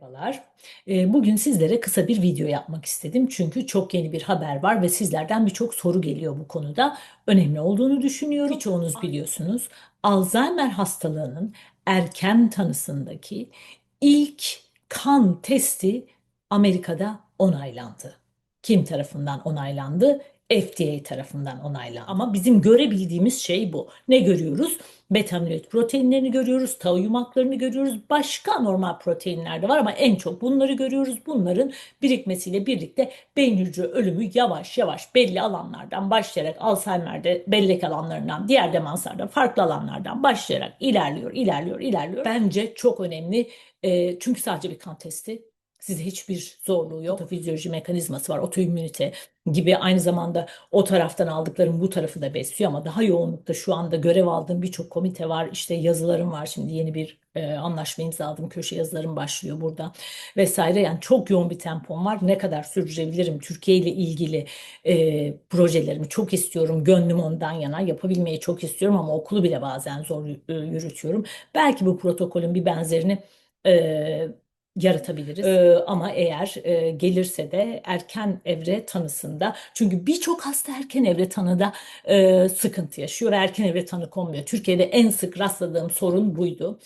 Merhabalar. Ee, Bugün sizlere kısa bir video yapmak istedim. Çünkü çok yeni bir haber var ve sizlerden birçok soru geliyor bu konuda. Önemli olduğunu düşünüyorum. Birçoğunuz biliyorsunuz. Alzheimer hastalığının erken tanısındaki ilk kan testi Amerika'da onaylandı. Kim tarafından onaylandı? FDA tarafından onaylandı. Ama bizim görebildiğimiz şey bu. Ne görüyoruz? Beta amiloid proteinlerini görüyoruz, tau yumaklarını görüyoruz. Başka normal proteinler de var ama en çok bunları görüyoruz. Bunların birikmesiyle birlikte beyin hücre ölümü yavaş yavaş belli alanlardan başlayarak Alzheimer'de bellek alanlarından, diğer demanslarda farklı alanlardan başlayarak ilerliyor, ilerliyor, ilerliyor. Bence çok önemli. Çünkü sadece bir kan testi. Size hiçbir zorluğu yok. Otofizyoloji mekanizması var, otoimmünite gibi aynı zamanda o taraftan aldıklarım bu tarafı da besliyor ama daha yoğunlukta şu anda görev aldığım birçok komite var. İşte yazılarım var. Şimdi yeni bir e, anlaşma imzaladım. Köşe yazılarım başlıyor burada vesaire. Yani çok yoğun bir tempom var. Ne kadar sürdürebilirim Türkiye ile ilgili e, projelerimi çok istiyorum. Gönlüm ondan yana yapabilmeyi çok istiyorum ama okulu bile bazen zor e, yürütüyorum. Belki bu protokolün bir benzerini e, yaratabiliriz. Ee, ama eğer e, gelirse de erken evre tanısında çünkü birçok hasta erken evre tanıda e, sıkıntı yaşıyor erken evre tanı konmuyor. Türkiye'de en sık rastladığım sorun buydu.